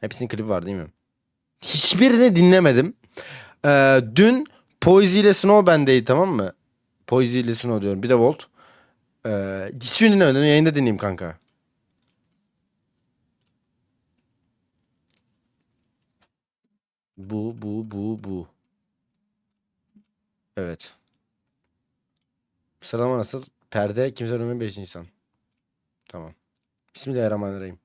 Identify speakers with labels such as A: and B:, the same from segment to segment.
A: Hepsinin klibi var değil mi? Hiçbirini dinlemedim. Ee, dün Poezy ile Snow bendeydi tamam mı? Poezy ile Snow diyorum. Bir de Volt. Ee, hiçbirini dinlemedim. Yayında dinleyeyim kanka. Bu, bu, bu, bu. Evet. Sıralama nasıl? Perde, kimse ölmeyen 5 insan. Tamam. Bismillahirrahmanirrahim.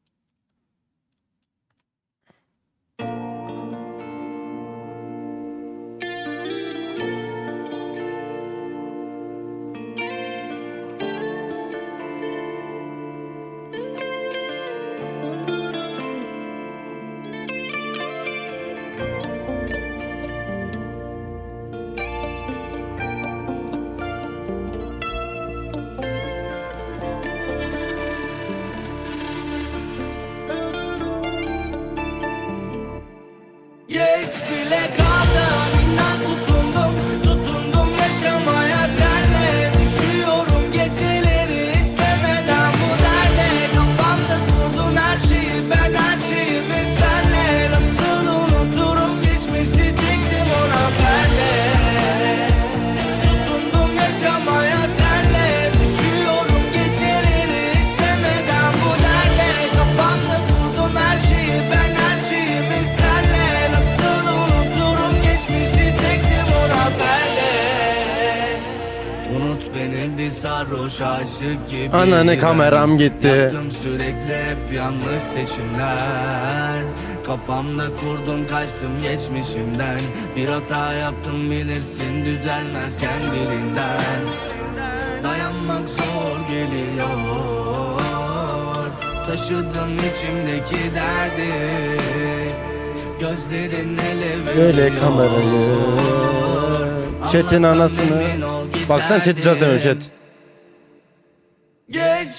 B: Aşık gibi
A: Ananı kameram gitti.
B: Yaptım sürekli hep yanlış seçimler Kafamda kurdum kaçtım geçmişimden Bir hata yaptım bilirsin düzelmez kendiliğinden Dayanmak zor geliyor Taşıdım içimdeki derdi Gözlerin ele
A: Böyle kamerayı.
B: Sen
A: anasını.
B: ol
A: Baksana chat düzeltemiyor chat.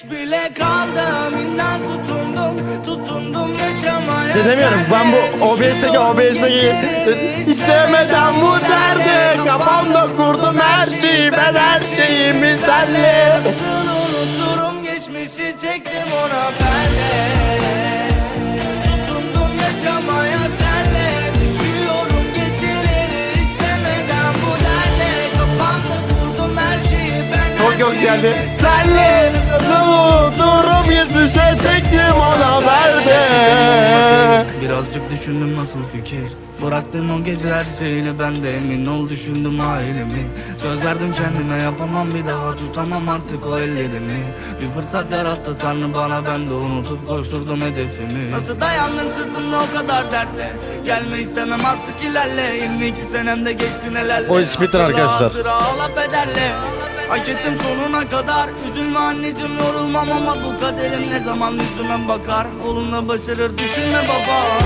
B: Geç bile kaldım inan tutundum tutundum yaşamaya
A: Dinlemiyorum. Ben bu OBS'deki OBS'deki istemeden bu derdi kafamda kurdum her şeyi ben her şeyimi senle.
B: Nasıl unuturum geçmişi çektim ona perde Tutundum yaşamaya şeyimi
A: geldi. Senle nasıl unuturum geçmişe çektim ona verdi.
B: Birazcık düşündüm nasıl fikir. Bıraktım o geceler şeyini ben de emin ol düşündüm ailemi. Söz verdim kendime yapamam bir daha tutamam artık o ellerimi. Bir fırsat yarattı tanrı bana ben de unutup koşturdum hedefimi. Nasıl dayandın sırtımda o kadar dertle? Gelme istemem artık ilerle. 22 senemde geçti nelerle?
A: O speedrun arkadaşlar.
B: Hatıra ağla bedelle Hak ettim sonuna kadar. Üzülme anneciğim yorulmam ama bu kaderim ne zaman yüzüme bakar? Olunla başarır düşünme baba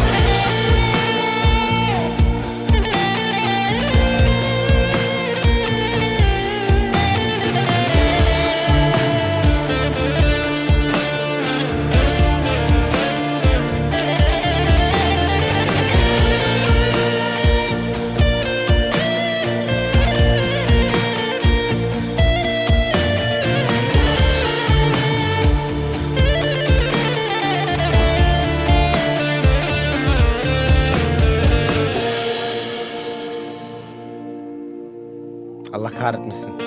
A: kahretmesin.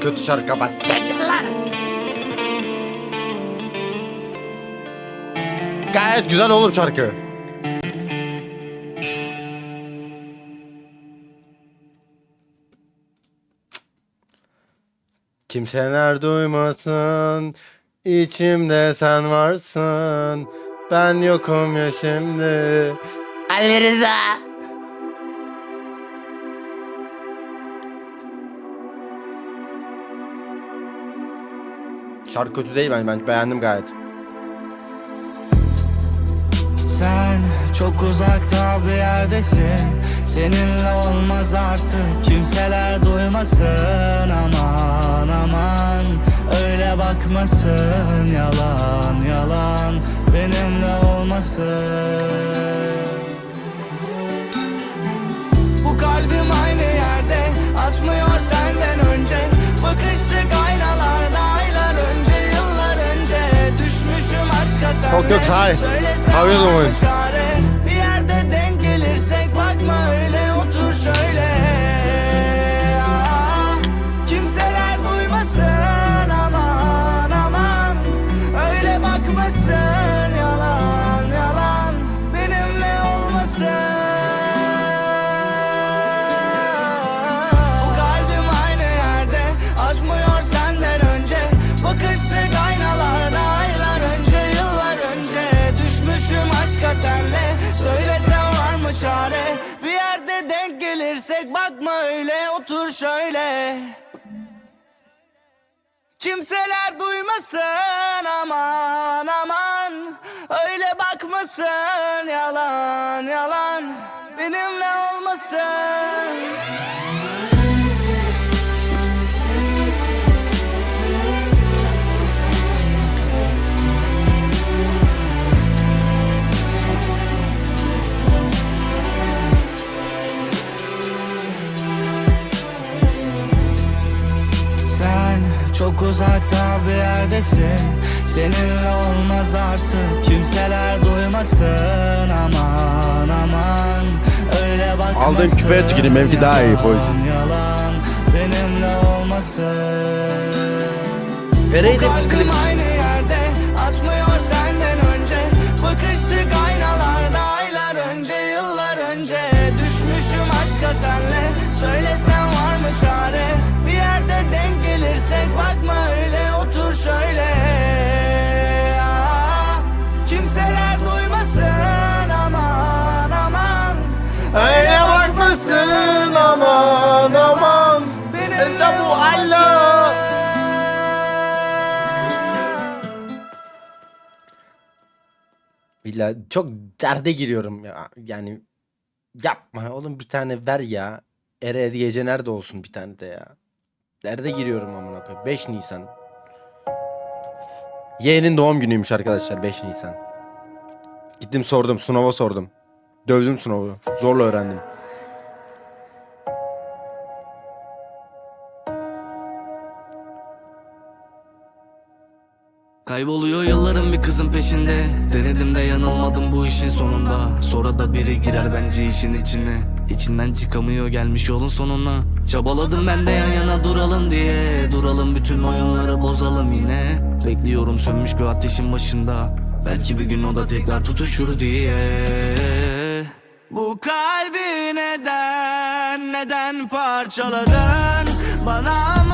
A: Kötü şarkı kapat. Gayet güzel oğlum şarkı. Kimseler duymasın içimde sen varsın Ben yokum ya şimdi Ali Rıza Şarkı kötü değil ben, ben beğendim gayet.
B: Sen çok uzakta bir yerdesin. Seninle olmaz artık kimseler duymasın. Aman aman öyle bakmasın. Yalan yalan benimle olmasın Frau que sai? Tá you doing? Kimseler duymasın aman aman. Öyle bakmasın yalan yalan. Benimle olmasın Seninle olmaz artık Kimseler duymasın. Aman aman. Öyle bakmasın.
A: Aldığın küpeye tüküreyim, benimki daha iyi Poison.
B: Yalan. Benimle olmasın.
A: Vereydi
B: Bu
A: Billahi çok derde giriyorum ya. Yani yapma oğlum bir tane ver ya. Ere gece nerede olsun bir tane de ya. Derde giriyorum amına koyayım. 5 Nisan. Yeğenin doğum günüymüş arkadaşlar 5 Nisan. Gittim sordum. Sınava sordum. Dövdüm sınavı. Zorla öğrendim.
B: Kayboluyor yıllarım bir kızın peşinde. Denedim de yanılmadım bu işin sonunda. Sonra da biri girer bence işin içine. İçinden çıkamıyor gelmiş yolun sonuna. Çabaladım ben de yan yana duralım diye. Duralım bütün oyunları bozalım yine. Bekliyorum sönmüş bir ateşin başında. Belki bir gün o da tekrar tutuşur diye. Bu kalbi neden, neden parçaladın? Bana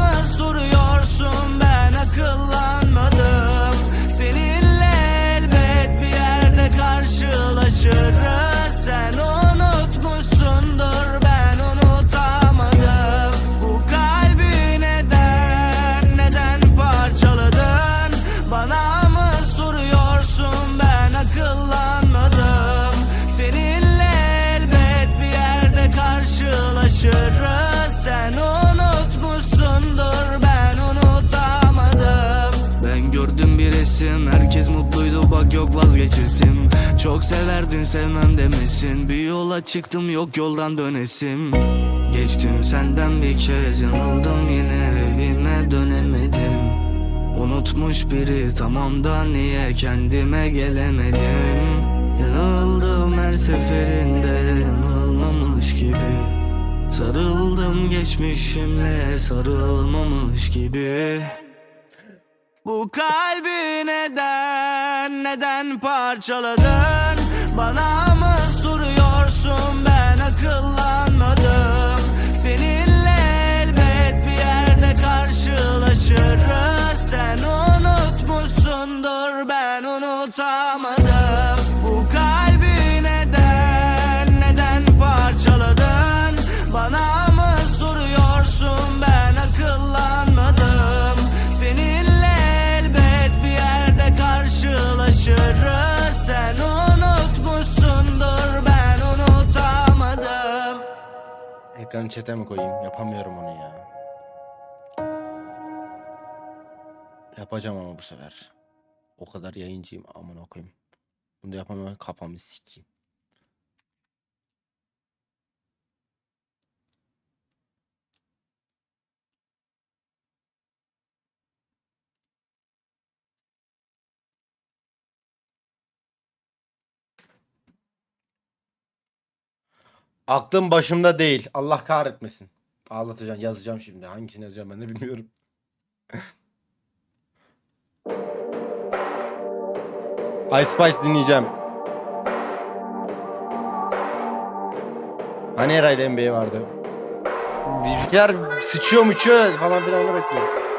B: resim herkes mutluydu bak yok vazgeçilsim Çok severdin sevmem demesin. Bir yola çıktım yok yoldan dönesim. Geçtim senden bir kez yanıldım yine evime dönemedim. Unutmuş biri tamam da niye kendime gelemedim? Yanıldım her seferinde yanılmamış gibi. Sarıldım geçmişimle sarılmamış gibi Bu kalbi neden neden parçaladın? Bana mı
A: Ekranı çete mi koyayım? Yapamıyorum onu ya. Yapacağım ama bu sefer. O kadar yayıncıyım amına koyayım. Bunu da yapamıyorum kafamı sikeyim. Aklım başımda değil. Allah kahretmesin. Ağlatacağım. Yazacağım şimdi. Hangisini yazacağım ben de bilmiyorum. Ice Spice dinleyeceğim. Hani her ayda NBA vardı. Bizimkiler sıçıyor muçuyor falan filan onu bekliyorum.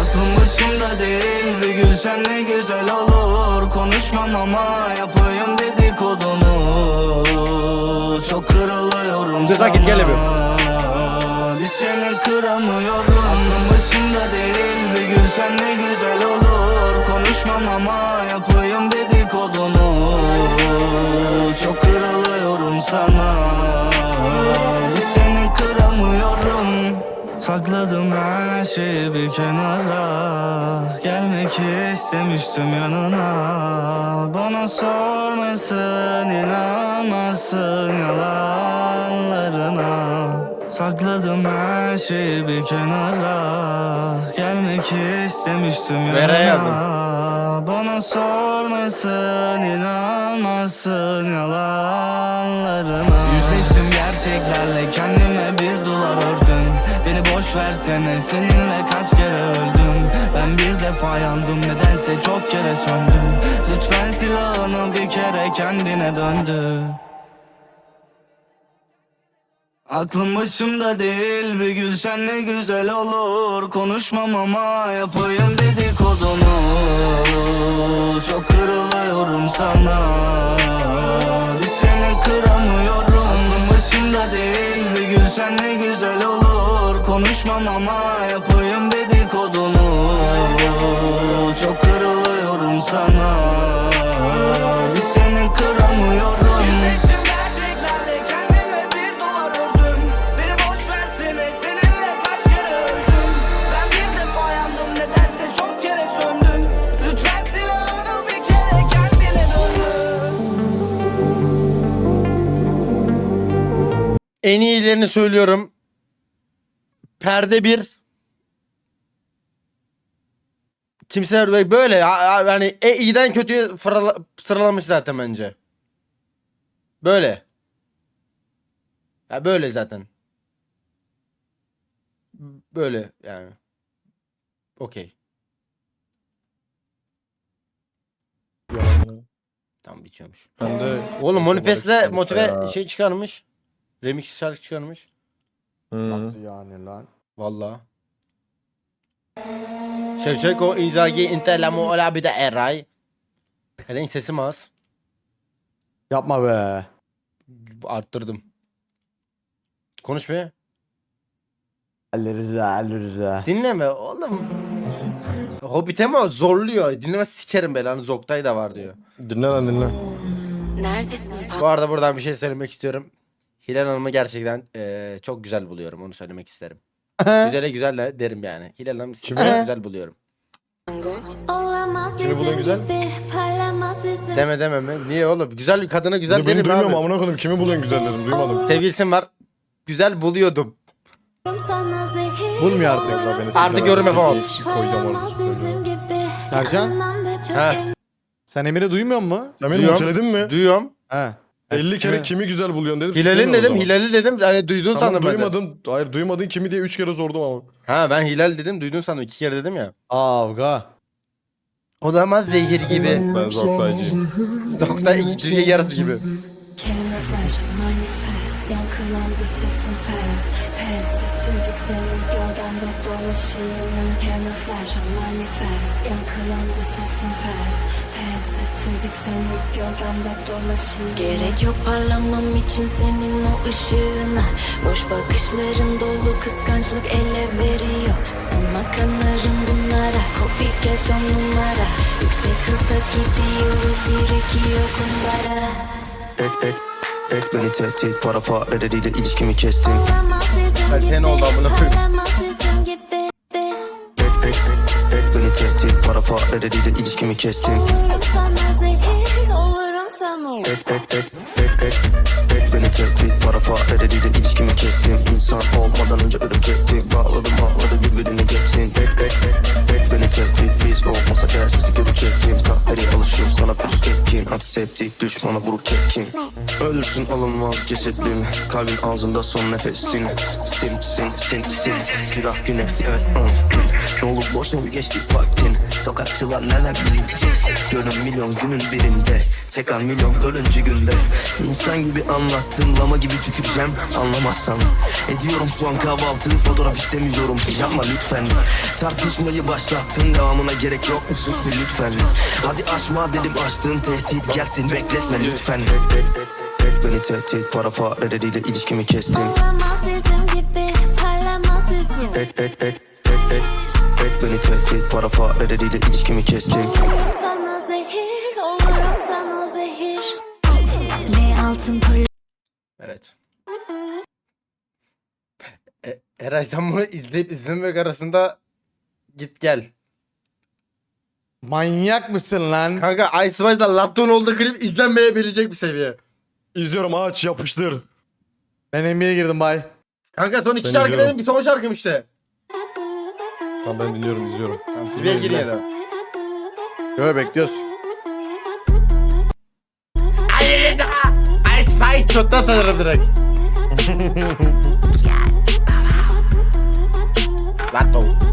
B: Aklım başımda değil bir gülsen ne güzel olur. Konuşmam ama yapayım dedikodunu Çok kırılıyorum
A: Dur, sakin, gel.
B: Bir. Seni kıramıyorum. Aklım başımda değil bir gülsen ne güzel olur. Konuşmam ama yapayım dedikodunu Çok kırılıyorum sana Sakladım her şeyi bir kenara. Gelmek istemiştim yanına. Bana sormasın inanmasın yalanlarına. Sakladım her şeyi bir kenara. Gelmek istemiştim yanına. Bana sormasın inanmasın yalanlarına. Yüzleştim gerçeklerle kendime versene. Seninle kaç kere öldüm? Ben bir defa yandım. Nedense çok kere söndüm. Lütfen silahını bir kere kendine döndü. Aklım başımda değil. Bir gülsen ne güzel olur. Konuşmam ama yapayım dedikodunu Çok kırılıyorum sana. Bir seni kıramıyorum. Aklım başımda değil. Bir gülsen ne güzel olur Konuşmam ama yapayım dedikodunu Çok kırılıyorum sana. Bir seni kıramıyorum. Gerçeklerle kendime bir duvar ördüm boş versene seninle kaç kere Ben bir defa yandım nedense çok kere söndüm Lütfen silahını bir kere kendine döndür
A: En iyilerini söylüyorum. Perde bir. Kimse böyle yani e, iyiden kötüye fırala- sıralamış zaten bence. Böyle. Ya böyle zaten. Böyle yani. Okey. Tam bitiyormuş.
C: Ben de
A: Oğlum Manifest'le motive
C: ya.
A: şey çıkarmış. Remix şarkı çıkarmış.
D: Nasıl yani lan?
A: Valla. Şevçenko, Inzaghi, Inter, Ola bir de Eray. Eren sesim az.
D: Yapma be.
A: Arttırdım. Konuş be.
D: Hallederiz ha.
A: Dinleme oğlum. Hobbit'e mi o? zorluyor. Dinleme sikerim belanı. Zoktay da var diyor.
C: Dinle lan dinle.
E: Neredesin
A: Bu arada buradan bir şey söylemek istiyorum. Hilal Hanım'ı gerçekten eee, çok güzel buluyorum. Onu söylemek isterim. Güzele güzel de derim yani. Hilal Hanım sizi
C: Kime?
A: çok güzel buluyorum.
F: Olamaz
C: Kimi bulan
F: bizim
C: güzel?
F: gibi parlamaz bizim
A: Deme deme mi? Niye oğlum? Güzel bir kadına güzel
C: Bunu ben
A: derim
C: duymuyorum
A: abi.
C: amına koydum. Kimi buluyorsun güzel dedim duymadım.
A: Sevgilisim var. Güzel buluyordum.
F: sana zehir
D: Bulmuyor artık
C: la beni.
A: Artık yorum yapamam.
C: Bir şey koyacağım orada.
F: Parlamaz bizim gibi
D: Sercan?
F: Yakından da çok
A: Ha.
F: emin
D: Sen Emir'i duymuyor musun?
C: Beni
A: Duyuyorum.
C: mi?
A: Duyuyorum.
D: He.
C: 50 kere kimi güzel buluyorsun dedim.
A: Hilal'in
C: o
A: dedim,
C: zaman.
A: Hilal'i dedim. Hani duydun
C: Tamam
A: sandım ben de.
C: duymadın. Hayır duymadın kimi diye 3 kere sordum ama.
A: Ha ben Hilal dedim, duydun sandım. iki kere dedim ya.
D: Avga.
A: Olamaz zehir gibi.
C: Ben zoktaycıyım.
A: Dokta dünya yarısı gibi.
F: Camouflage manifest Yankılandı sesin fast gölgemde dolaşayım Camouflage manifest. Yankılandı sesin fast. Pes ettirdik seni gölgemde dolaşayım.
E: Gerek yok parlamam için senin o ışığına. Boş bakışların dolu kıskançlık ele veriyor. Sanma kanarım bunlara Copycat on numara. Yüksek hızda gidiyoruz bir iki yok onlara.
G: Ek ek ek beni tehdit para fareleriyle ilişkimi kestim
F: Olamaz bizim
A: Erken
F: gibi
A: oldu koyayım.
G: Tehdit para fareleriyle ilişkimi kestim
F: Olurum sana zehir Olurum sana.
G: Ek ek ek ek ek ek beni tehdit. Para fareleriyle ilişkimi kestim İnsan olmadan önce örümcektim Bağladım ağladı birbirini geçsin Ek ek ek ek beni tehdit. Biz olmasak eğer sizi görecektim Kahveri alışım sana püskettim tekin Antiseptik. Düşmana vurur keskin Ölürsün alınmaz cesetliğini Kalbin ağzında son nefesini. Sil sil sil sil Külah güne evet. Ne olur boşuna geçtik vaktin? Tokatçılar neler bilecek Gönül milyon günün birinde. Tekrar milyon ölüncü günde. İnsan gibi anlattım lama gibi tüküreceğim. Anlamazsan. Ediyorum şu an kahvaltı fotoğraf istemiyorum. Yapma lütfen. Tartışmayı başlattın devamına gerek yok mu? Sus lütfen. Hadi açma dedim açtığın tehdit gelsin. Bekletme lütfen Et, beni tehdit para fareleriyle ilişkimi kestim
F: Olamaz bizim gibi parlamaz bizim
G: Et et et et et et beni tehdit para fareleriyle ilişkimi kestim
F: Olurum sana zehir olurum sana zehir Ne altın pırlanta
A: Evet. E, Eray sen bunu izleyip izlememek arasında git gel.
D: Manyak mısın lan?
A: Kanka Ice Spice'da Latton olduğu klip izlenmeyebilecek bir seviye.
C: İzliyorum aç yapıştır.
D: Ben NBA'ye girdim bay.
A: Kanka son iki
C: Ben
A: şarkı
C: izliyorum.
A: dedim bir son şarkım işte.
C: Tamam ben dinliyorum izliyorum.
A: Tamam Sibel gir yine de.
D: Yo bekliyoruz.
A: Hayır Ice Spice çoktan sanırım direkt. Latton.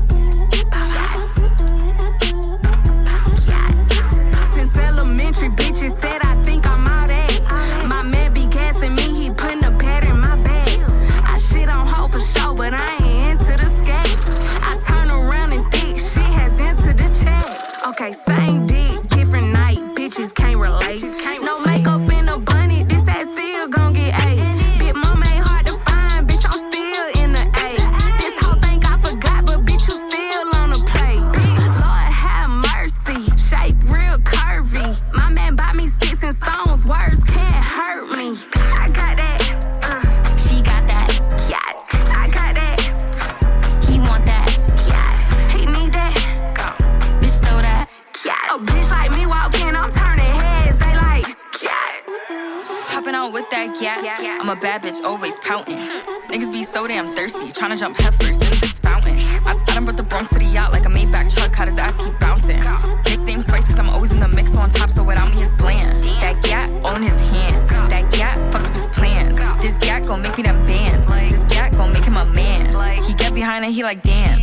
H: With that. I'm a bad bitch, always pouting. Niggas be so damn thirsty, tryna jump headfirst in this fountain. I, I done brought the Bronx to the yacht like a Maybach truck, how his ass keep bouncing. Nickname Spice, cause I'm always in the mix, on top, so without me is bland. That gat all in his hand. That gat fucked up his plans. This gat gon' make me them bands. This gat gon' make him a man. He get behind it, he like, damn.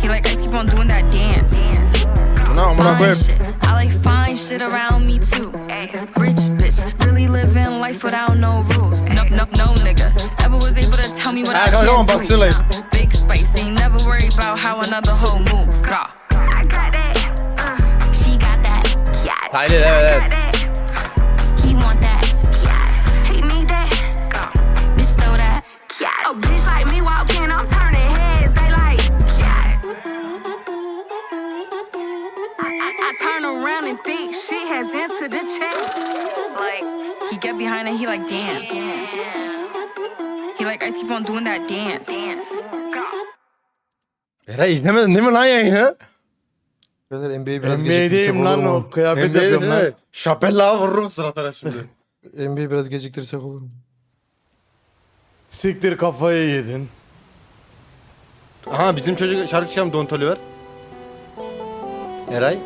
H: He like, ice keep on doing that dance.
A: Buna amına
H: Fine
A: koyayım.
H: shit. I like fine shit around me too. Rich bitch, really living life without no rules. No, no, no nigga ever was able to tell me what
A: Ha
H: I
A: kanka ama
H: can't
A: bak
H: do.
A: Sıla'yı.
H: Big spice, ain't never worried about how another hoe move. Rah.
I: I got that, uh, she got that, yeah.
A: Hayır evet
I: I
A: evet.
I: got that,
H: it, he like, damn. He like, ice keep on doing that dance.
A: Eray izlemedin değil mi lan yayını?
C: Beyler NBA biraz
D: NBA'deyim lan o. Kıyafet yapıyorum lan.
A: Şapella vururum suratına şimdi.
C: NBA biraz geciktirsek olur mu?
D: Siktir kafayı yedin.
A: Aha bizim çocuk şarkı çıkan Don Toliver. Eray.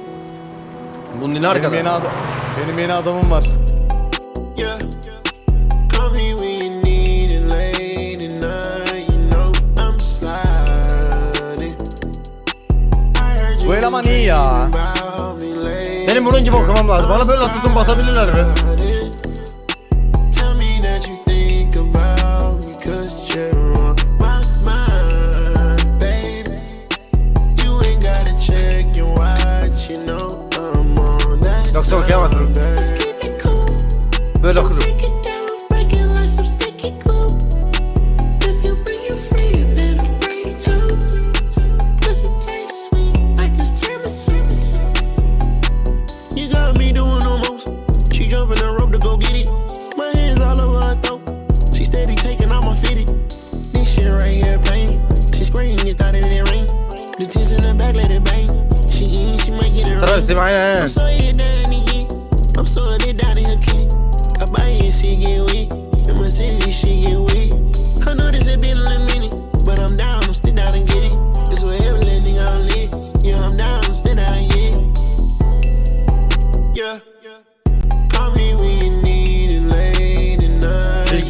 A: Bunun yine
D: Benim yeni,
A: arkada.
D: adam, benim yeni adamım var.
J: Yeah.
A: Benim bunun gibi okumam lazım. Bana böyle tutun basabilirler mi?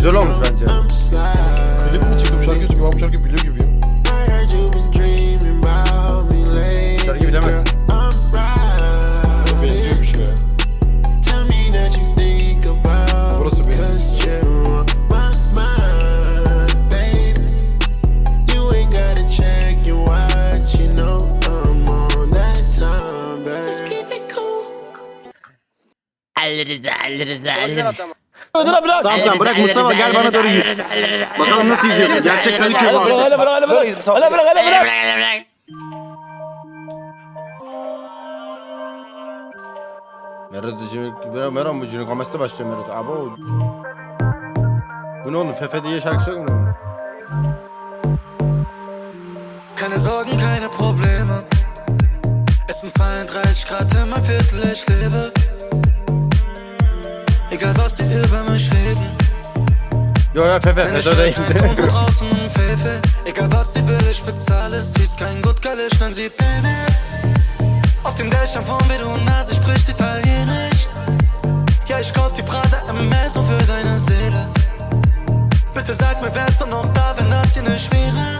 A: Güzel olmuş bence.
C: Klip mi çıktı bu şarkı çünkü ben bu şarkıyı biliyor gibiyim.
A: Şarkıyı bilemezsin.
J: I'm riding.
C: Benziyor bir şeye.
J: Tell me that you think about
C: Burası benim.
J: 'cause you're on I'm
K: it cool.
L: Tamam tamam bırak Mustafa gel bana doğru yürü. Bakalım nasıl yüzüyorsun. Gerçek Kadıköy var.
M: Hele bırak hele bırak. Hele bırak hele bırak.
A: Merodicini, Meron bu cünü komeste başlıyor Merod. Abo. Bu ne oğlum? Fefe diye şarkı söylüyor mu?
M: Keine Sorgen, keine Probleme. Es sind 32 Grad meinem Viertel, ich lebe. Egal was sie über mich reden.
A: Değil.
M: Schönheit kommt von draußen in Fefe. Egal was sie will, ich bezahle es. Sie ist kein Good Girl, ich nenn sie Baby. Auf den Dächern von Verona, sie spricht Italienisch. Ja, ich kauf die Prada MS nur für deine Seele. Bitte sag mir, wärst du noch da, wenn das hier nicht wäre?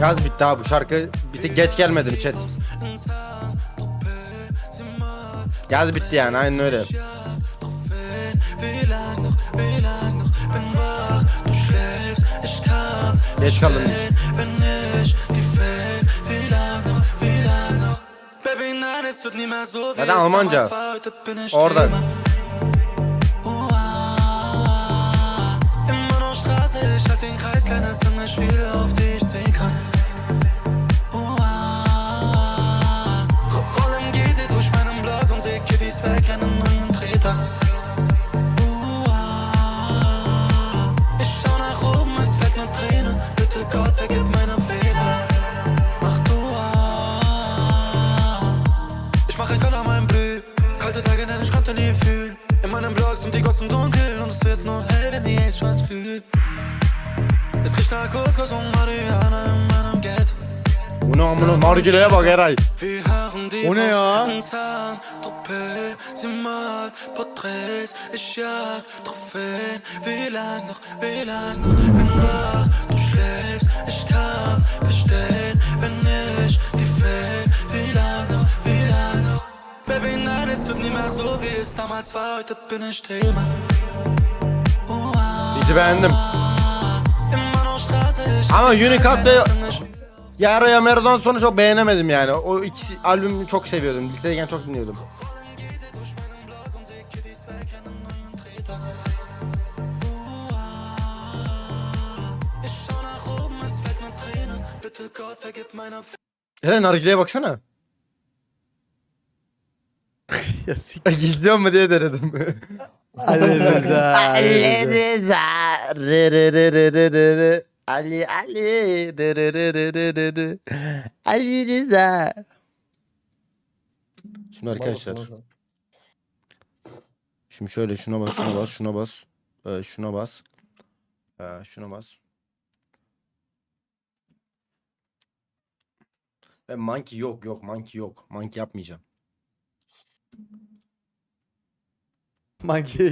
A: Yaz bitti abi bu şarkı bir tık geç gelmedi mi chat? Yaz bitti yani aynen öyle.
M: Wie
A: Zaten
M: es
A: Almanca. Orada.
M: Noch Sind die Gossen dunkel und es wird nur hell, wenn die H-Schwanz glüht. Es riecht nach Couscous und Marihuana in meinem Ghetto.
A: Ne bak Eray.
M: Wir hören die
D: O ne ya?
M: Tropez, sie malt Porträts, ich jag Trophäen. Wie lang noch, wie lang noch, bin wach, du schläfst, ich kann's verstehen, wenn ich die fehl. Baby, nein, es wird nie mehr so, wie es damals war, heute bin ich Thema.
A: Bizi beğendim. Ama Unicut ve
M: nicht
A: Yara Yamera'dan sonra çok beğenemedim yani. O ikisi albümü çok seviyordum. Lisedeyken çok dinliyordum.
M: Ich schau nach oben, es fällt nur Tränen. Bitte Gott, vergib meine
A: Eren nargileye baksana.
D: ya sik.
A: İzliyor mu diye denedim.
D: Ali Rıza. Ali Rıza.
A: Rı rı rı rı rı rı rı. Ali Ali rı rı rı rı rı rı rı. Ali Rıza. Şimdi arkadaşlar. Şimdi şöyle şuna bas, şuna bas, şuna bas. Ee, şuna bas. Ee, şuna bas. Ve monkey yok yok monkey yok. Monkey yapmayacağım.
D: Monkey